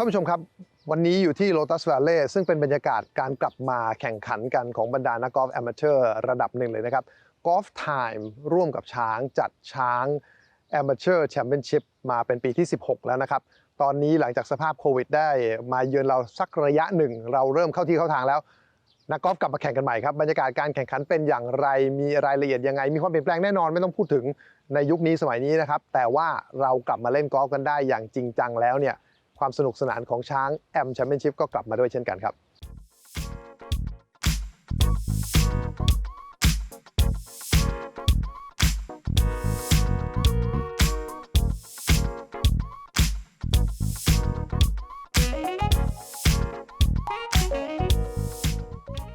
ท่านผู้ชมครับ วันนี้อยู่ที่ Lotus Valley ซึ่งเป็นบรรยากาศการกลับมาแข่งขันกันของบรรดานักกอล์ฟแอม a เ u อร์ระดับหนึ่งเลยนะครับ Golf Time ร่วมกับช้างจัดช้าง Amateur Championship มาเป็นปีที่ 16 แล้วนะครับ ตอนนี้หลังจากสภาพโควิดได้มาเยือนเราสักระยะหนึ่ง เราเริ่มเข้าที่เข้าทางแล้ว นักกอล์ฟกลับมาแข่งกันใหม่ครับ บรรยากาศการแข่งขันเป็นอย่างไร มีรายละเอียดยังไง มีความเปลี่ยนแปลงแน่นอนไม่ต้องพูดถึงในยุคนี้สมัยนี้นะครับ แต่ว่าเรากลับมาเล่นกอล์ฟกันได้อย่างจริงจังแล้วเนี่ย ความสนุกสนานของช้างแอมแชมเปี้ยนชิพก็กลับมาด้วยเช่นกันครับ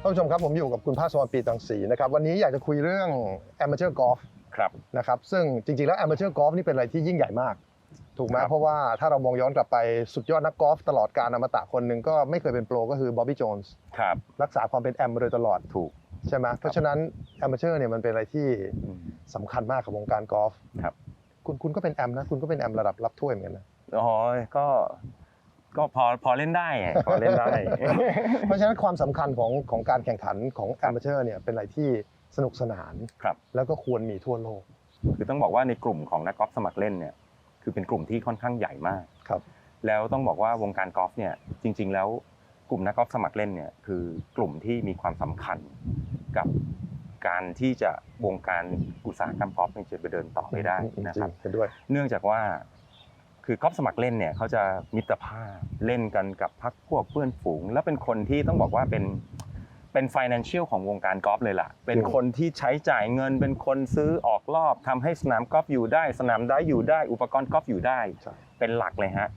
ท่านผู้ชมครับผมอยู่กับคุณภาคสวัสดิ์ปีตังศรีนะครับวันนี้อยากจะคุยเรื่อง Amateur Golf ครับนะครับซึ่งจริงๆแล้ว Amateur Golf นี่เป็นอะไรที่ยิ่งใหญ่มาก ถูกไหมครับเพราะว่าถ้าเรามองย้อนกลับไปสุดยอดนักกอล์ฟตลอดการอมตะคนหนึ่งก็ไม่เคยเป็นโปรก็คือบ๊อบบี้โจนส์ครับรักษาความเป็นแอมมาโดยตลอดถูกใช่ไหมเพราะฉะนั้น Amateur เนี่ยมันเป็นอะไรที่อืมสำคัญมากกับวงการกอล์ฟครับคุณคุณก็เป็นแอมนะคุณก็เป็นแอมระดับรับถ้วยเหมือนกันนะอ๋อก็ก็พอพอเล่นได้อะพอเล่นได้ เพราะฉะนั้นความสำคัญของของการแข่งขันของ Amateur เนี่ยเป็นอะไรที่สนุกสนานครับแล้วก็ควรมีทั่วโลก คือต้องบอกว่าในกลุ่มของนักกอล์ฟสมัครเล่นเนี่ย คือเป็นกลุ่มที่ค่อนข้างใหญ่มากครับ แล้วต้องบอกว่าวงการกอล์ฟเนี่ยจริง ๆ แล้วกลุ่มนักกอล์ฟสมัครเล่นเนี่ยคือกลุ่มที่มีความสำคัญกับการที่จะวงการอุตสาหกรรมกอล์ฟเนี่ยจะไปเดินต่อไปได้นะครับเห็นด้วยเนื่องจากว่าคือกอล์ฟสมัครเล่นเนี่ยเขาจะมิตรภาพเล่นกันกับพักพวกเพื่อนฝูง แล้วเป็นคนที่ต้องบอกว่าเป็น เป็น financial ของวงการกอล์ฟเลยล่ะ เป็นคนที่ใช้จ่ายเงิน เป็นคนซื้อออกรอบทำให้สนามกอล์ฟอยู่ได้ สนามได้อยู่ได้ อุปกรณ์กอล์ฟอยู่ได้ ใช่ เป็นหลักเลยฮะ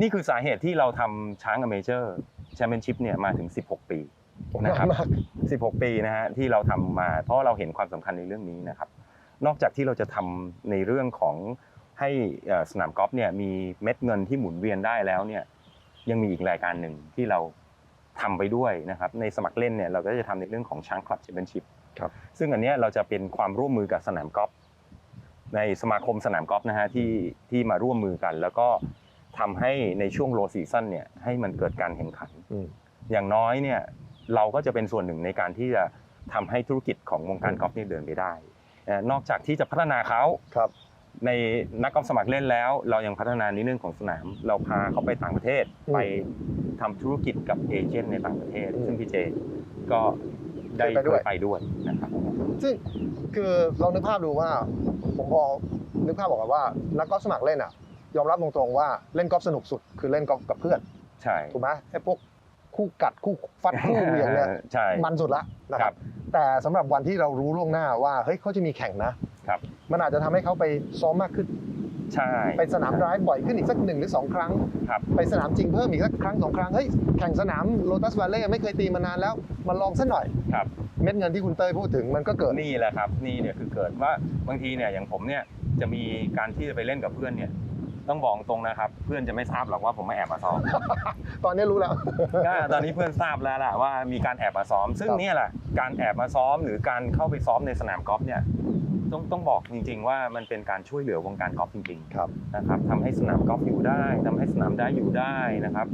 นี่คือสาเหตุที่เราทำช้างอเมเจอร์แชมเปี้ยนชิพเนี่ยมาถึง 16 ปีนะครับ มาก 16 ปีนะฮะที่เราทำมาเพราะเราเห็นความสำคัญในเรื่องนี้นะครับ นอกจากที่เราจะทำในเรื่องของให้เอ่อสนามกอล์ฟเนี่ยมีเม็ดเงินที่หมุนเวียนได้แล้วเนี่ยยังมีอีกรายการหนึ่งที่เรา ทำไปด้วยนะครับในสมัครเล่นเนี่ยเราก็จะทำในเรื่องของช้างคลับแชมเปี้ยนชิพครับซึ่งอันเนี้ยเราจะเป็นความร่วมมือกับสนามกอล์ฟในสมาคมสนามกอล์ฟนะฮะที่ที่มาร่วมมือกัน แล้วก็ทำให้ในช่วงโลซีซั่นเนี่ยให้มันเกิดการแข่งขันอืมอย่างน้อยเนี่ยเราก็จะเป็นส่วนหนึ่งในการที่จะทำให้ธุรกิจของวงการกอล์ฟเนี่ยเดินไปได้เอ่อนอกจากที่จะพัฒนาเขาครับ ในนักกอล์ฟสมัครเล่นแล้ว เรายังพัฒนาในเรื่องของสนาม เราพาเขาไปต่างประเทศอืมไปทำธุรกิจกับเอเจนต์ในต่างประเทศ อืมซึ่งพี่เจก็ได้เคยไปด้วย เคยไปด้วยนะครับซึ่งคือลองนึกภาพดูว่า ผมพอนึกภาพบอกว่านักกอล์ฟสมัครเล่นอะ ยอมรับตรงๆว่าเล่นกอล์ฟสนุกสุด คือเล่นกอล์ฟกับเพื่อน ใช่ถูกไหมไอ้พวกคู่กัดคู่ฟัดคู่เหวี่ยงเนี่ยใช่ มันสุดละนะคครัรับ บแต่สำหรับวันที่เรารู้ล่วงหน้าว่าเฮ้ยเขาจะมีแข่งนะครับ มันอาจจะทำให้เขาไปซ้อมมากขึ้นใช่ไปสนามไดรฟ์บ่อยขึ้นอีกสักหนึ่งหรือสองครั้งครับไปสนามจริงเพิ่มอีกสักครั้งสองครั้งเฮ้ยแข่งสนามโ o ตัสว a ลเล่ไม่เคยตีมานานแล้วมาลองสักหน่อยครับเม็ดเงินที่คุณเต้ยพูดถึงมันก็เกิดนี่แหละครับนี่เนี่ยคือเกิดว่าบางทีเนี่ยอย่างผมเนี่ยจะมีการที่จะไปเล่นกับเพื่อนเนี่ยต้องบอกตรงนะครับ เพื่อนจะไม่ทราบหรอกว่าผมมาแอบมาซ้อม ตอนนี้รู้แล้วก็ตอนนี้เพื่อนทราบแล้วล่ะว่ามีการแอบมาซ้อม ซึ่งครับเนี่ยแหละการแอบมาซ้อมหรือการเข้าไปซ้อมในสนามกอล์ฟเนี่ย ต้องต้องบอกจริง ๆ ว่ามันเป็นการช่วยเหลือวงการกอล์ฟจริงครับ ๆนะครับทำให้สนามกอล์ฟอยู่ได้ทำให้สนามได้อยู่ได้นะครับ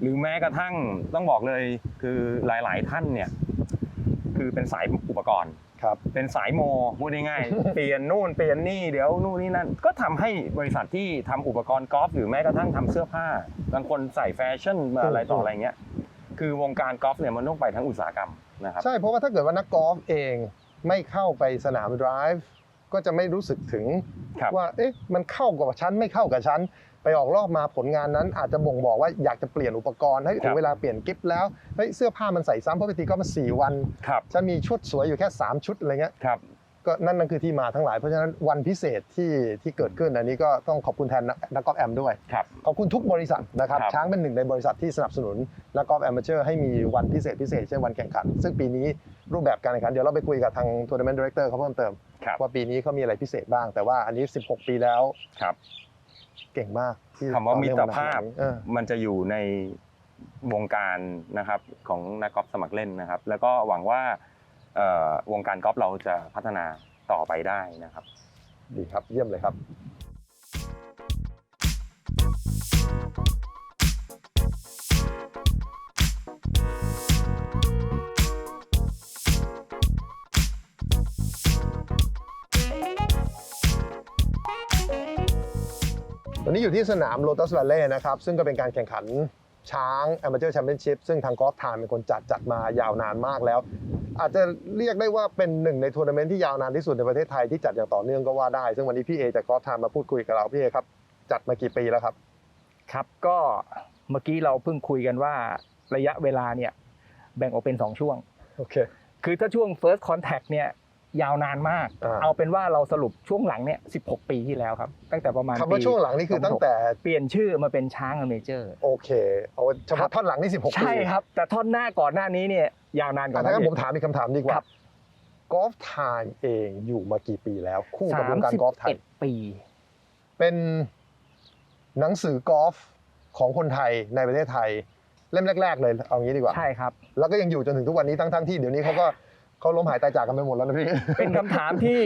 หรือแม้กระทั่งต้องบอกเลยคือหลาย ๆ ท่านเนี่ยคือเป็นสายอุปกรณ์ ครับ เป็นสายโมพูดง่ายๆ เปลี่ยนนู่นเปลี่ยนนี่เดี๋ยวนู่นนี่นั่น ก็ทำให้บริษัทที่ทำอุปกรณ์กอล์ฟหรือแม้กระทั่งทำเสื้อผ้า บางคนใส่แฟชั่นมาอะไรต่ออะไรเงี้ย คือวงการกอล์ฟเนี่ยมันต้องไปทั้งอุตสาหกรรมนะครับ ใช่เพราะว่าถ้าเกิดว่านักกอล์ฟเองไม่เข้าไปสนามไดรฟ์ ก็จะไม่รู้สึกถึงครับว่าเอ๊ะมันเข้ากับฉันไม่เข้ากับฉันไปออกรอบมาผลงานนั้น อาจจะบ่งบอกว่าอยากจะเปลี่ยนอุปกรณ์ให้ถึงเวลาเปลี่ยนกิฟต์แล้วเฮ้ยเสื้อผ้ามันใส่ซ้ำเพราะบางทีก็มาสี่วันครับฉันมีชุดสวยอยู่แค่ 3 ชุดอะไรเงี้ยครับ ก็นั่นนั่นคือที่มาทั้งหลายเพราะฉะนั้นวันพิเศษที่ที่เกิดขึ้นอันนี้ก็ต้องขอบคุณแทนนักนักกอล์ฟแอมด้วย ครับ ขอบคุณทุกบริษัทนะครับครับช้างเป็นหนึ่งในบริษัทที่สนับสนุนนักกอล์ฟแอมเมเจอร์ให้มีวันพิเศษพิเศษเช่นวันแข่งขัน ซึ่งปีนี้รูปแบบการแข่งขัน เดี๋ยวเราไปคุยกับทางทัวร์นาเมนต์ดีเรคเตอร์เขาเพิ่มเติม ครับ ว่าปีนี้เขามีอะไรพิเศษบ้าง แต่ว่าอันนี้ 16 ปีแล้วครับ เก่งมากที่คำว่ามิตรภาพต่อเนื่องมขนดนี้เออ มันจะอยู่ในวงการนะครับของนักกอล์ฟสมัครเล่นนะครับ แล้วก็หวังว่าเอ่อ วงการกอล์ฟเราจะพัฒนาต่อไปได้นะครับ ดีครับเยี่ยมเลยครับตอนนี้อยู่ที่สนาม Lotus Valley นะครับ ซึ่งก็เป็นการแข่งขันช้าง Amateur Championship ซึ่งทางกอล์ฟไทม์เป็นคนจัดจัดมายาวนานมากแล้ว อาจจะเรียกได้ว่าเป็นหนึ่งในทัวร์นาเมนต์ที่ยาวนานที่สุดในประเทศไทยที่จัดอย่างต่อเนื่องก็ว่าได้ ซึ่งวันนี้พี่เอจากกอล์ฟไทม์มาพูดคุยกับเราพี่เอครับ จัดมากี่ปีแล้วครับ ครับก็เมื่อกี้เราเพิ่งคุยกันว่าระยะเวลาเนี่ยแบ่งออกเป็น 2 ช่วงโอเคคือถ้าช่วง first contact เนี่ยยาวนานมากอ่าเอาเป็นว่าเราสรุปช่วงหลังเนี่ย 16 ปีที่แล้วครับ ตั้งแต่ประมาณคำว่าปีช่วงหลังนี่คือตั้งแต่เปลี่ยนชื่อมาเป็นช้างอเมเจอร์ โอเค เอาเฉครัพาะบท่อนหลังนี่ 16 ปี ใช่ครับ แต่ท่อนหน้าก่อนหน้านี้เนี่ย ยาวนานกอะว่าถ้างั้นอีผมถามอีกคำถามดีกคว่ารับกอล์ฟไทม์เองอยู่มากี่ปีแล้ว คู่กับสาวงมการสิบกอล์ฟไทยเอ็ดปี เป็นหนังสือกอล์ฟของคนไทยในประเทศไทย เล่มแรก ๆ เลยเอางี้ดีกว่าใช่ครับ แล้วก็ยังอยู่จนถึงทุกวันนี้ทั้งๆที่เดี๋ยวนี้เขาก็เขาล้มหายตายจากกันไปหมดแล้วนะพี่เป็นคำถามที่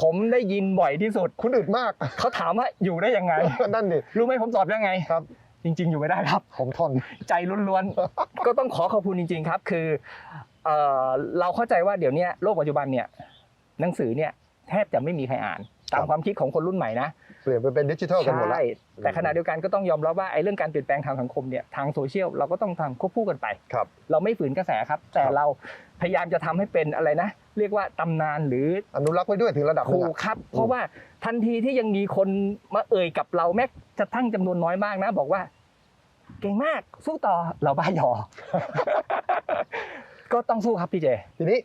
ผมได้ยินบ่อยที่สุด คุณอึดมาก เขาถามว่าอยู่ได้ยังไงนั่นดิรู้ไหมผมตอบยังไงครับ จริง ๆ อยู่ไม่ได้ครับ ผมทน ใจล้วนๆ ก็ต้องขอขอบคุณจริง ๆ ครับ คือเอ่อเราเข้าใจว่าเดี๋ยวเนี้ยโลกปัจจุบันเนี่ยหนังสือเนี่ยแทบจะไม่มีใครอ่าน ตามความคิดของคนรุ่นใหม่นะเปลี่ยนไปเป็นดิจิทัลกันหมดแล้วใช่แต่ขณะเดียวกันก็ต้องยอมรับว่าไอ้เรื่องการเปลี่ยนแปลงทางสังคมเนี่ยทางโซเชียลเราก็ต้องทำควบคู่กันไปครับเราไม่ฝืนกระแสครับ แต่ครับเราพยายามจะทำให้เป็นอะไรนะ เรียกว่าตำนานหรืออนุรักษ์ไว้ด้วยถึงระดับหนึถูงกอะครับ เพราะว่าทันทีที่ยังมีคนมาเอ่ยกับเราแม้จะทั้งจำนวนน้อยมากนะ บอกว่า เก่งมากสู้ต่อเราบ้ายอ ก็ต้องสู้ครับพี่เจ ทีนี้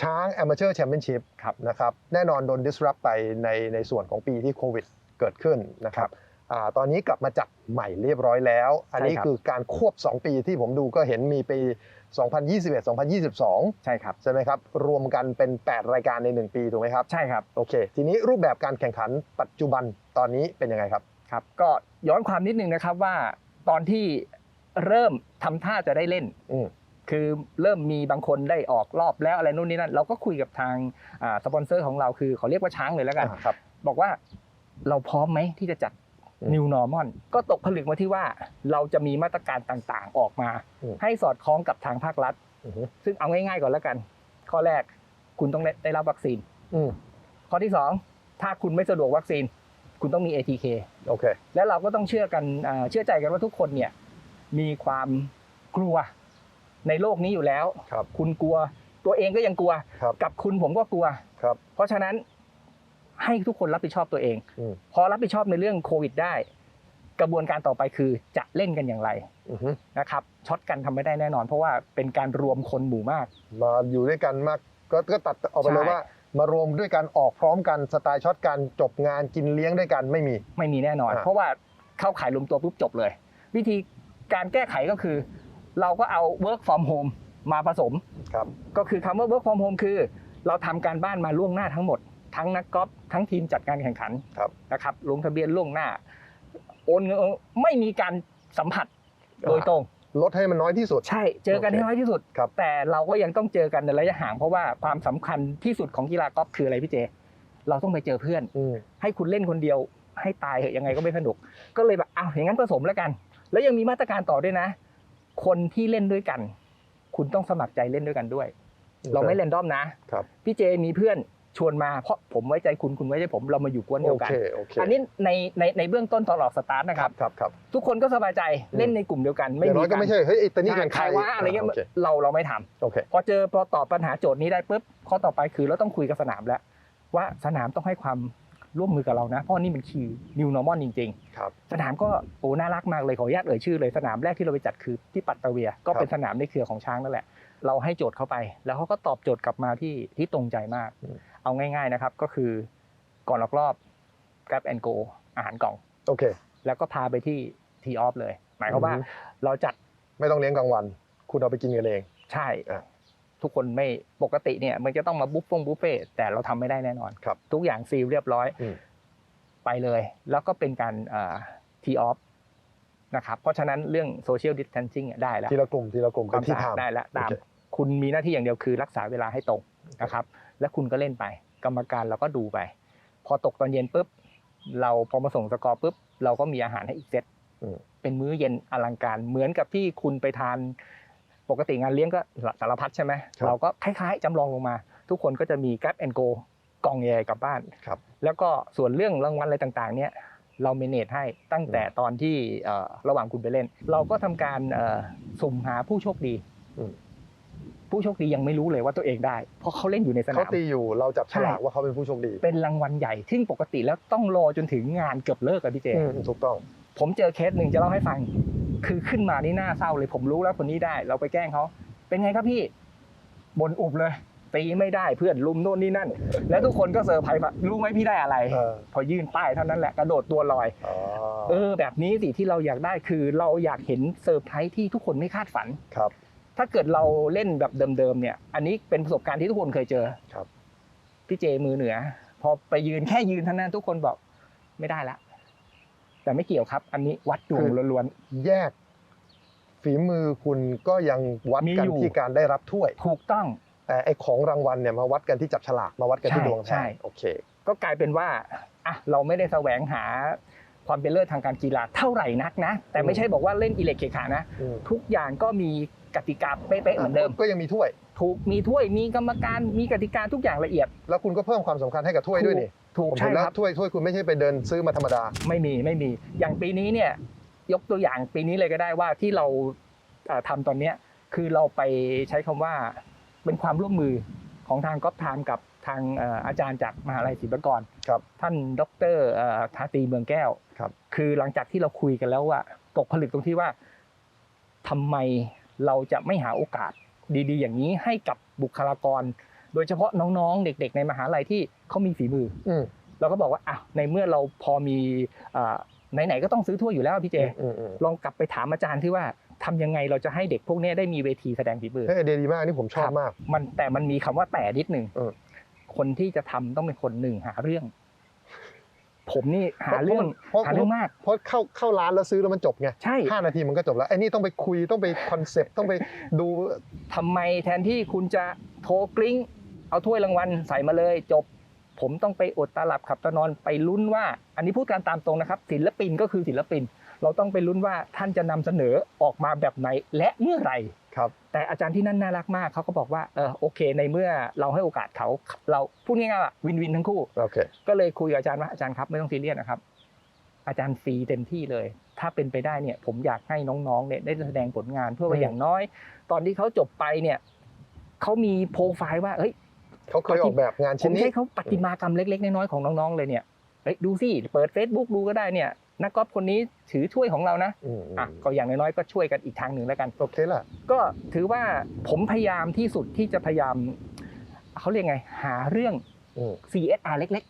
ช้าง Amateur Championship ครับนะครับแน่นอนโดน disrupt ไปในในส่วนของปีที่โควิดเกิดขึ้นนะครับอ่าตอนนี้กลับมาจัดใหม่เรียบร้อยแล้ว อันนี้ใช่ครับ คือการควบ 2 ปีที่ผมดูก็เห็นมีปี 2021 2022 ใช่ครับ ใช่ไหมครับ รวมกันเป็น 8 รายการใน 1 ปี ถูกไหมครับ ใช่ครับ โอเค ทีนี้รูปแบบการแข่งขันปัจจุบันตอนนี้เป็นยังไงครับ ครับก็ย้อนความนิดนึงนะครับว่า ตอนที่เริ่มทำท่าจะได้เล่นอืมคือเริ่มมีบางคนได้ออกรอบแล้วอะไรนู่นนี่นั่นเราก็คุยกับทางอ่าสปอนเซอร์ของเราคือเขาเรียกว่าช้างเลยแล้วกันอ่าครับบอกว่าเราพร้อมไหมที่จะจัดอืม New Normal ก็ตกผลึกมาที่ว่าเราจะมีมาตรการต่างๆออกมาอืมให้สอดคล้องกับทางภาครัฐอือฮึซึ่งเอาง่ายๆก่อนแล้วกัน ข้อแรกคุณต้องได้ได้รับวัคซีนอืมข้อที่สองถ้าคุณไม่สะดวกวัคซีน คุณต้องมี ATK โอเค และเราก็ต้องเชื่อกันอ่าเชื่อใจกันว่าทุกคนเนี่ยมีความกลัวในโลกนี้อยู่แล้วครับคุณกลัวตัวเองก็ยังกลัวครับกับคุณผมก็กลัวครับ เพราะฉะนั้นให้ทุกคนรับผิดชอบตัวเองอืมพอรับผิดชอบในเรื่องโควิดได้ กระบวนการต่อไปคือจะเล่นกันอย่างไรอือฮึนะครับช็อตกันทำไม่ได้แน่นอน เพราะว่าเป็นการรวมคนหมู่มาก มาอยู่ด้วยกันมากก็ก็ตัดออกไปเลยใช่ว่า มารวมด้วยกันออกพร้อมกันสไตล์ช็อตกันจบงานกินเลี้ยงด้วยกันไม่มี ไม่มีแน่นอนอ่าเพราะว่าเข้าขายรวมตัวปุ๊บจบเลย วิธีการแก้ไขก็คือ เราก็เอา work from home มาผสมครับก็คือคำว่า work from home คือ เราทำการบ้านมาล่วงหน้าทั้งหมด ทั้งนักกอล์ฟทั้งทีมจัดการแข่งขันครับนะครับลงทะเบียนล่วงหน้า โอนเงินไม่มีการสัมผัสโดยตรง ลดให้มันน้อยที่สุด ใช่เจอกันโอเคให้น้อยที่สุด ครับ แต่เราก็ยังต้องเจอกันในระยะห่างเพราะว่าความสำคัญที่สุดของกีฬากอล์ฟคืออะไรพี่เจ เราต้องไปเจอเพื่อน อืม ให้คุณเล่นคนเดียวให้ตายเหอะยังไงก็ไม่สนุก ก็เลยแบบอ้าวอย่างนั้นผสมแล้วกัน แล้วยังมีมาตรการต่อด้วยนะ คนที่เล่นด้วยกัน คุณต้องสมัครใจเล่นด้วยกันด้วย เราไม่เรนดอมนะครับ พี่เจมีเพื่อน ชวนมาเพราะผมไว้ใจคุณคุณไว้ใจผมเรามาอยู่กวนเดีโอยวกันเคโอเคอันนี้ในในในเบื้องต้นตอนออกสตาร์ทนะคครัรับบครับครับทุกคนก็สบายใจเล่นในกลุ่มเดียวกันอย่างน้อยก็ารไม่ใช่เฮ้ยไอ้ตัวนี้เป็นใครใครว่าอะไรเงี้ยโอเคเราเราไม่ทำโอเคพอเจอพอตอบปัญหาโจทย์นี้ได้ปุ๊บข้อต่อไปคือเราต้องคุยกับสนามแล้ว ว่าสนามต้องให้ความร่วมมือกับเรานะ เพราะนี่มันคือ new normal จริงครับๆสนามก็โอ้น่ารักมากเลยขออนุญาตเอ่ยชื่อเลยสนามแรกที่เราไปจัดคือที่ปัตตะเวีย ก็เป็นสนามในเครือของช้างนั่นแหละ เราให้โจทย์เข้าไป แล้วเขาก็ตอบโจทย์กลับมาที่ที่ตรงใจมากอืมเอาง่ายๆนะครับ ก็คือก่อนออกรอบ grab and go อาหารกล่องโอเค แล้วก็พาไปที่ทีออฟเลย หมายความว่าอือฮึเราจัดไม่ต้องเลี้ยงกลางวัน คุณเอาไปกินกันเอง ใช่อะทุกคนไม่ปกติเนี่ย มันจะต้องมาบุฟฟงบุฟเฟ่ต์แต่เราทำไม่ได้แน่นอนครับทุกอย่างซีลเรียบร้อยอืมไปเลย แล้วก็เป็นการทีออฟนะครับเพราะฉะนั้นเรื่องโซเชียลดิส a ทนซิ่งได้แล้ว ทีละกลุ่มทีละกลุ่มความเป็นที่สะอาดทำได้แล้วตามโอเคคุณมีหน้าที่อย่างเดียวคือรักษาเวลาให้ตรงนะครับ และคุณก็เล่นไป กรรมการเราก็ดูไป พอตกตอนเย็นปุ๊บเราพอมาส่งสกอร์ปุ๊บเราก็มีอาหารให้อีกเซตอืมเป็นมื้อเย็นอลังการเหมือนกับที่คุณไปทานปกติงานเลี้ยงก็สารพัดใช่ไหมเราก็คล้ายๆจำลองลงมา ทุกคนก็จะมี grab and go กล่องใหญ่กลับบ้านครับแล้วก็ส่วนเรื่องรางวัลอะไรต่างๆ เนี่ยเราเมเนจให้ตั้งแต่ตอนที่เอ่อระหว่างคุณไปเล่น เราก็ทำการเอ่อสุ่มหาผู้โชคดีอืม ผู้โชคดียังไม่รู้เลยว่าตัวเองได้ เพราะเขาเล่นอยู่ในสเขานามตีอยู่เราจับฉลากใช่ว่าเขาเป็นผู้โชคดี เป็นรางวัลใหญ่ซึ่งปกติแล้วต้องรอจนถึงงานเกือบเลิกอะพี่เจอืมถูกต้อง ผมเจอเคสหนึ่งจะเล่าให้ฟัง คือขึ้นมานี่น่าเศร้าเลยผมรู้แล้วคนนี้ได้ เราไปแกล้งเขาเป็นไงครับพี่บนอุบเลยตีไม่ได้เพื่อนลุมโน่นนี่นั่น แล้วทุกคนก็เซอร์ไพรส์ว่ารู้ไหมพี่ได้อะไรเออพอยื่นป้ายเท่านั้นแหละกระโดดตัวลอยอ๋อเออแบบนี้สิที่เราอยากได้คือเราอยากเห็นเซอร์ไพรส์ที่ทุกคนไม่คาดฝันครับ ถ้าเกิดเราเล่นแบบเดิมๆเนี่ย อันนี้เป็นประสบการณ์ที่ทุกคนเคยเจอครับพี่เจมือเหนือ พอไปยืนแค่ยืนเท่านั้นทุกคนบอกไม่ได้ละแต่ไม่เกี่ยวครับ อันนี้วัดดวงล้วนแยก ฝีมือคุณก็ยังวัดมีกันอยู่ที่การได้รับถ้วยๆถูกต้อง แต่ไอของรางวัลเนี่ยมาวัดกันที่จับฉลากมาวัดกันที่ใช่ดวงแทใช่นโอเค ก็กลายเป็นว่าอะเราไม่ได้แสวงหาความเป็นเลิศทางการกีฬาเท่าไหร่นักนะ แต่ไม่ใช่บอกว่าเล่นอิเล็กเคขานะอืมทุกอย่างก็มี กติกาเป๊ะๆเหมือนเดิม ก็ยังมีถ้วย ถูกมีถ้วยมีกรรมการมีกติกาทุกอย่างละเอียด แล้วคุณก็เพิ่มความสำคัญให้กับถ้วยด้วยนี่ถูกผมใช่เห็นแล้ควรับ ถ้วยถ้วยคุณไม่ใช่ไปเดินซื้อมาธรรมดา ไม่มีไม่มีอย่างปีนี้เนี่ยยกตัวอย่างปีนี้เลยก็ได้ว่าที่เราเอ่อทำตอนเนี้ยคือเราไปใช้คำว่าเป็นความร่วมมือของทางก๊อฟไทม์กับทางเอ่ออาจารย์จากมหาลัยศิลปากรครับท่านดรเอ่อทาตีเมืองแก้วครับ คือหลังจากที่เราคุยกันแล้วว่าตกผลึกตรงที่ว่าทำไม เราจะไม่หาโอกาสดี ๆ อย่างนี้ให้กับบุคลากร โดยเฉพาะน้องๆ เด็ก ๆ ในมหาลัยที่เขามีฝีมืออืมเราก็บอกว่าอะในเมื่อเราพอมีอ่าไหนๆก็ต้องซื้อถ้วยอยู่แล้วพี่เจอืมอืมลองกลับไปถามอาจารย์ที่ว่าทำยังไงเราจะให้เด็กพวกนี้ได้มีเวทีแสดงฝีมือเฮ้ยไอเดียดีมากนี่ผมชอบมาก มันแต่มันมีคำว่าแต่นิดหนึ่งเออคนที่จะทำต้องเป็นคนหนึ่งหาเรื่อง ผมนี่หาเรื่องเพราะหาเรื่องมากเพราะเข้าเข้าร้านแล้วซื้อแล้วมันจบไงใช่ห้านาทีมันก็จบแล้วไอ้นี่ต้องไปคุยต้องไปคอนเซปต์ต้องไปดูทำไมแทนที่คุณจะโทรกลิ้งเอาถ้วยรางวัลใส่มาเลยจบ ผมต้องไปอดตาหลับขับตานอนไปลุ้นว่า อันนี้พูดการตามตรงนะครับ ศิลปินก็คือศิลปิน เราต้องไปลุ้นว่าท่านจะนำเสนอออกมาแบบไหนและเมื่อไหร่ครับ แต่อาจารย์ที่นั่นน่ารักมากเขาก็บอกว่าเออโอเค ในเมื่อเราให้โอกาสเขาเราพูดง่ายๆว่าวินวินทั้งคู่โอเคก็เลยคุยกับอาจารย์ว่าอาจารย์ครับไม่ต้องซีเรียสนะครับ อาจารย์ฟรีเต็มที่เลย ถ้าเป็นไปได้เนี่ย ผมอยากให้น้องๆเนี่ยได้แสดงผลงานเพื่อว่าอย่างน้อย ตอนที่เขาจบไปเนี่ยเขามีโปรไฟล์ว่าเฮ้ยเขาเคยออกแบบงานผชิ้นมนี้ใช้เขาปฏิมากรรมเล็ก ๆ น้อยๆของน้องๆเลยเนี่ยเฮ้ยดูสิเปิด Facebook ดูก็ได้เนี่ย นักกอล์ฟคนนี้ถือถ้วยของเรานะอืมอะก็อย่างน้อยๆก็ช่วยกันอีกทางหนึ่งแล้วกันโอเคละก็ถือว่าผมพยายามที่สุดที่จะพยายามเขาเรียกไง หาเรื่องอืม CSR เล็ก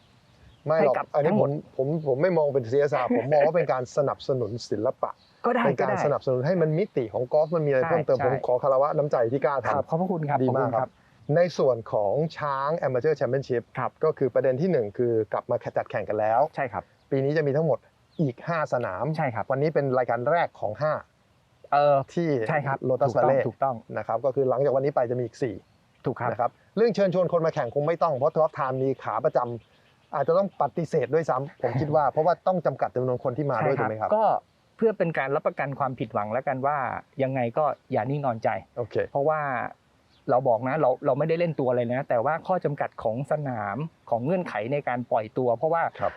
ไม่หรอกให้กับอันนี้ทั้งผหมมดผมผมไม่มองเป็น CSR ผมมองว่าเป็นการสนับสนุนศิลปะๆก็ได้เป็นก็การได้สนับสนุนให้มันมิติของกอล์ฟมันมีอะไรใช่เพิ่มเติมใช่ผมขอคารวะน้ำใจที่กล้าครับทำขอบพระคุณครับดีขอบมาคุกณครับ ในส่วนของช้าง Amateur Championship ครับก็คือประเด็นที่หนึ่งคือกลับมาจัดแข่งกันแล้ว ใช่ครับ ปีนี้จะมีทั้งหมด อีก 5 สนาม ใช่ครับ วันนี้เป็นรายการแรกของเออ5ที่ใช่ครับโ o ตัสถูกวาต้องเล่ถูกต้องนะครับก็คือหลังจากวันนี้ไปจะมีอีกถูกครับ4นะครับเรื่องเชิญชวนคนมาแข่งคงไม่ต้องเพราะท็อปไทม์มีขาประจำอาจจะต้องปฏิเสธด้วยซ้ำผมคิดว่าเพราะว่าต้องจำกัดจำนวนคนที่มาด้วยถูกไหมครับก็เพื่อเป็นการรับประกันความผิดหวังแล้วกันว่ายังไงก็อย่านิ่งนอนใจโอเคเพราะว่าเราบอกนะเราเราไม่ได้เล่นตัวอะไรนะ แต่ว่าข้อจำกัดของสนามของเงื่อนไขในการปล่อยตัว เพราะว่าครับ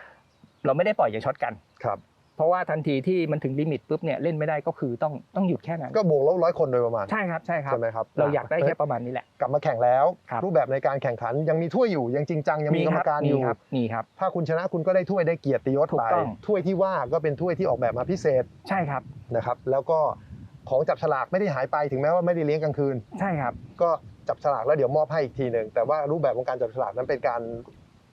เราไม่ได้ปล่อยอย่างช็อตกัน ครับ เพราะว่าทันทีที่มันถึงลิมิตปุ๊บเนี่ยเล่นไม่ได้ก็คือต้องต้องหยุดแค่นั้นก็บวกลบร้อยคนโดยประมาณใช่ครับใช่ครับใช่ไหมครับเราอยากได้แค่ประมาณนี้แหละ กลับมาแข่งแล้วครับรูปแบบในการแข่งขันยังมีถ้วยอยู่ยังจริงจังยังมีกรรมการอยู่ครับมีครับถ้าคุณชนะคุณก็ได้ถ้วยได้เกียรติยศถูไปกต้องถ้วยที่ว่าก็เป็นถ้วยที่ออกแบบมาพิเศษใช่ครับนะครับ แล้วก็ของจับฉลากไม่ได้หายไปถึงแม้ว่าไม่ได้เลี้ยงกลางคืน ใช่ครับ ก็จับฉลากแล้วเดี๋ยวมอบให้อีกทีหนึ่งแต่ว่ารูปแบบของการจับฉลากนั้นเป็นการ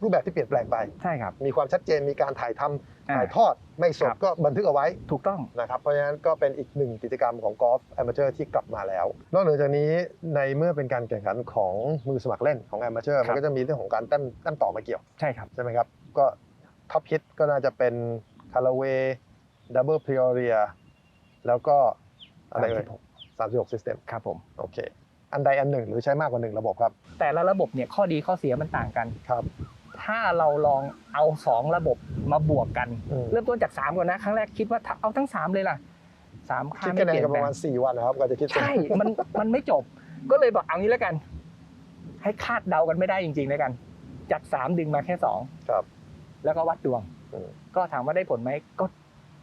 รูปแบบที่เปลี่ยนแปลงไป ใช่ครับ มีความชัดเจนมีการถ่ายทำอ่าถ่ายทอดไม่สดครับก็บันทึกเอาไว้ถูกต้องนะครับเพราะฉะนั้นก็เป็นอีกหนึ่งกิจกรรมของกอล์ฟแอมเ t อร์ที่กลับมาแล้ว นอกเหนือจากนี้ในเมื่อเป็นการแข่งขันของมือสมัครเล่นของแอมเ t อร์ครัมันบก็จะมีเรื่องของการแต้มแต้มต่อมาเกี่ยวใช่ครับใช่ไหมครับก็ท็อปฮิตก็น่าจะเป็นคาราเวดับเบิลพ r อเรียแล้วก็อะไรเอ่ย36 System ครับผมโอเคอันใดอันหนึ่งหรือใช้มากกว่าหนึ่งระบบครับ แต่ละระบบเนี่ยข้อดีข้อเสียมันต่างกันครับ ถ้าเราลองเอาสองระบบมาบวกกันอืมเริ่มต้นจาก 3 ก่อนนะ ครั้งแรกคิดว่าถ้าเอาทั้ง 3 เลยล่ะสามค่าคิดไม่คะแนเปนลี่ยกันนปแปลระงมาณ4วันนะครับก็จะคิดใช่มันมันไม่จบ ก็เลยบอกเอางี้แล้วกัน ให้คาดเดากันไม่ได้จริงๆแล้วกัน จาก3ดึงมาแค่ครับ2แล้วก็วัดดวงอืมก็ถามว่าได้ผลไหมก็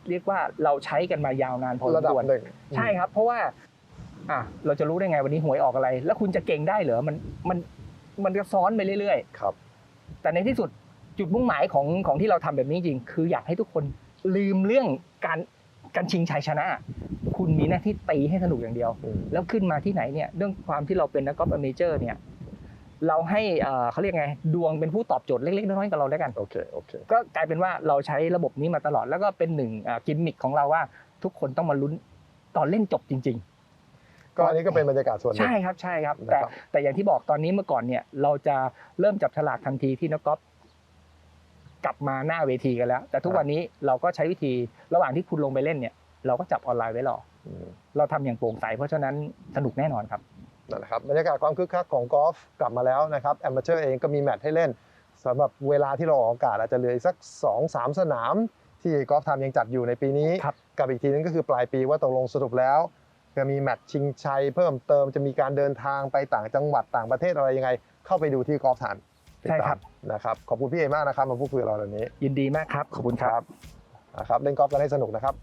เรียกว่าเราใช้กันมายาวนานพอสระมดับควรหนึ่งใช่ครับ เพราะว่า อะเราจะรู้ได้ไงวันนี้หวยออกอะไร แล้วคุณจะเก่งได้เหรอมันมันมันจะซ้อนไปเรื่อยครับๆ แต่ในที่สุดจุดมุ่งหมายของของที่เราทำแบบนี้จริง คืออยากให้ทุกคนลืมเรื่องการการชิงชัยชนะ คุณมีหน้าที่ตีให้สนุกอย่างเดียวอืมแล้วขึ้นมาที่ไหนเนี่ยเรื่องความที่เราเป็นนักกอล์ฟอเมเจอร์เนี่ยเราให้เอ่อเขาเรียกไงดวงเป็นผู้ตอบโจทย์เล็กๆน้อยๆกับเราแล้วกันโอเคโอเคก็กลายเป็นว่าเราใช้ระบบนี้มาตลอดแล้วก็เป็นหนึ่งอ่ากิมมิคของเราว่าทุกคนต้องมาลุ้นตอนเล่นจบจริง ก็อันนี้ก็เป็นบรรยากาศส่วนหๆนึ่ง ใช่ครับใช่ครับนะแต่ครับ แต่อย่างที่บอกตอนนี้เมื่อก่อนเนี่ย เราจะเริ่มจับฉลากทันทีที่นักกอล์ฟกลับมาหน้าเวทีกันแล้ว แต่ทุกวันนี้เราก็ใช้วิธีระหว่างที่คุณลงไปเล่นเนี่ย เราก็จับออนไลน์ไว้รออืมเราทำอย่างโปร่งใสเพราะฉะนั้นสนุกแน่นอนครับ นั่นแหละครับบรรยากาศความคึกคักของกอล์ฟกลับมาแล้วนะครับแอมเบอร์เองก็มีแมตช์ให้เล่นสำหรับเวลาที่เราออกอากาศอาจจะเหลืออีกสัก 2 3 สนาม ที่กอล์ฟไทม์ยังจัดอยู่ในปีนี้ ครับ กับอีกทีนึงก็คือปลายปีว่าตกลงสรุปแล้ว จะมีแมตช์ชิงชัยเพิ่มเติมจะมีการเดินทางไปต่างจังหวัดต่างประเทศอะไรยังไง เข้าไปดูที่กอล์ฟทันใช่ครับนะครับขอบคุณพี่เอมากนะครับมาพูดคุยกับเราองนี้ ยินดีมากครับขอบคุณครับนะครับเล่นกอล์ฟกันให้สนุกนะครับ